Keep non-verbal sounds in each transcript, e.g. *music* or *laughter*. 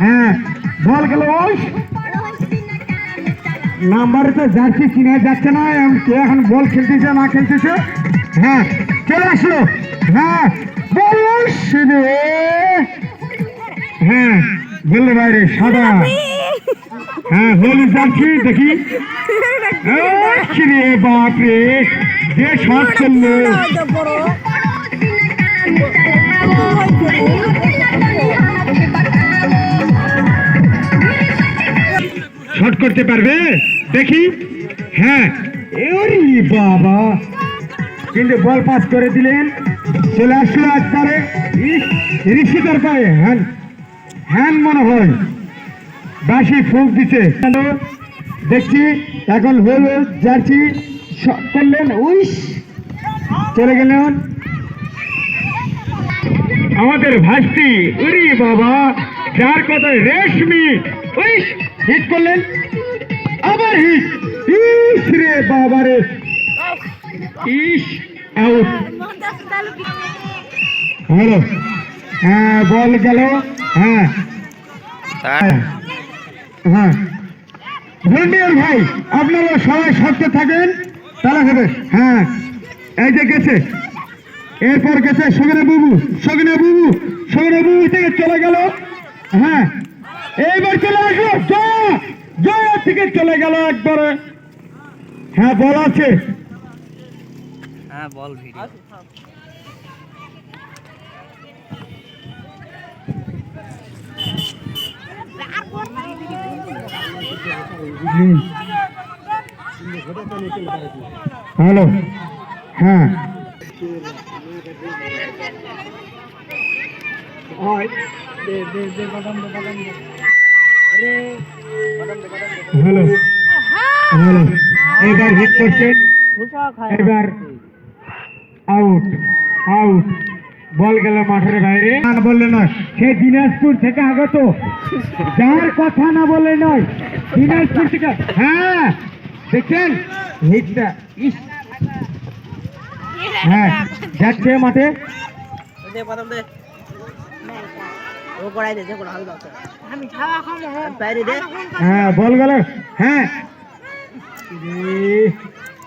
হ্যাঁ বল গেল নাম্বারে তো জার্সি চিনে যাচ্ছে না কে এখন বল খেলতেছে না খেলতেছে? হ্যাঁ চলে আসলো। হ্যাঁ হ্যাঁ বললে বাইরে সাদা। হ্যাঁ হলুদ জার্সি দেখি। *laughs* আচ্ছা রে বাপ রে যে শট খেললো। শট করতে পারবে? দেখি। হ্যাঁ। বাবা। কিন্তু বল পাস করে দিলেন। চলে আসলো একবারে। ঋষিকার পায়ে হ্যান হ্যান মনে হয়। বাসি ফুক দিছে দেখছি, এখন হল জার্সি করলেন উইস চলে গেলেন। আমাদের ভাস্তি উরি বাবা যার কথা রেশমি উইস হিট করলেন। আবার হিট ইস রে বাবা রে ইস আউট হ্যালো হ্যাঁ বল গেল। হ্যাঁ। হ্যাঁ। হ্যাঁ। ভন্ডিয়ার ভাই আপনারা সবাই সত্য থাকেন। তাহলে হবে। হ্যাঁ। এই যে গেছে। এরপর গেছে সগনে বুবু সগনে বুবু সগনে বুবু থেকে চলে গেল। হ্যাঁ এইবার চলে আসলো জয়া জয়া থেকে চলে গেল একবারে। হ্যাঁ বল আছে। হ্যাঁ বল ভিডিও। হ্যালো হ্যাঁ। এবার হিট করছেন এবার আউট আউট বল গেল মাঠের বাইরে বললে নয় সে দিনাজপুর থেকে আগত যার কথা না বলে নয় দিনাজপুর থেকে হ্যাঁ দেখছেন হিটটা। ইস। হ্যাঁ যাচ্ছে মাঠে। যে হ্যাঁ বল গেল। হ্যাঁ।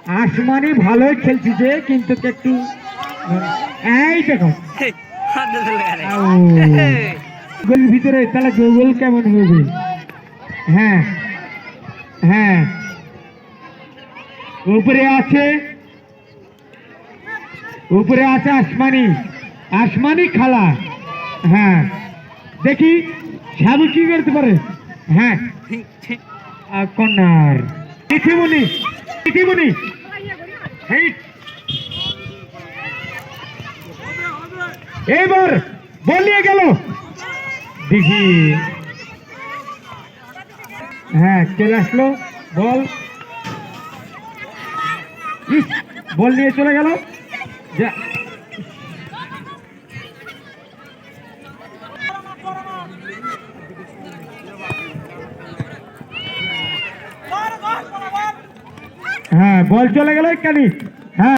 আসমানি ভালোই খেলছিছে কিন্তু একটু এই দেখো। গেলে। ভিতরে তাহলে গোল কেমন হবে হ্যাঁ। হ্যাঁ। উপরে আছে। উপরে আছে আসমানি। আসমানি খালা। হ্যাঁ। দেখি সাবু কি করতে পারে? হ্যাঁ। কর্নার ইতিমনি ইতিমনি এবার বল নিয়ে গেল। দেখি হ্যাঁ চলে আসলো। বল। বল নিয়ে চলে গেল। যা হ্যাঁ বল চলে গেল কানি হ্যাঁ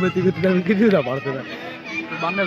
করতে আমি কিছু না পারতে না। বান্ধব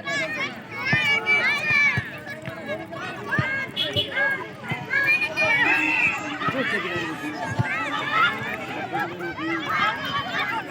দেখে নাই বা বিজয়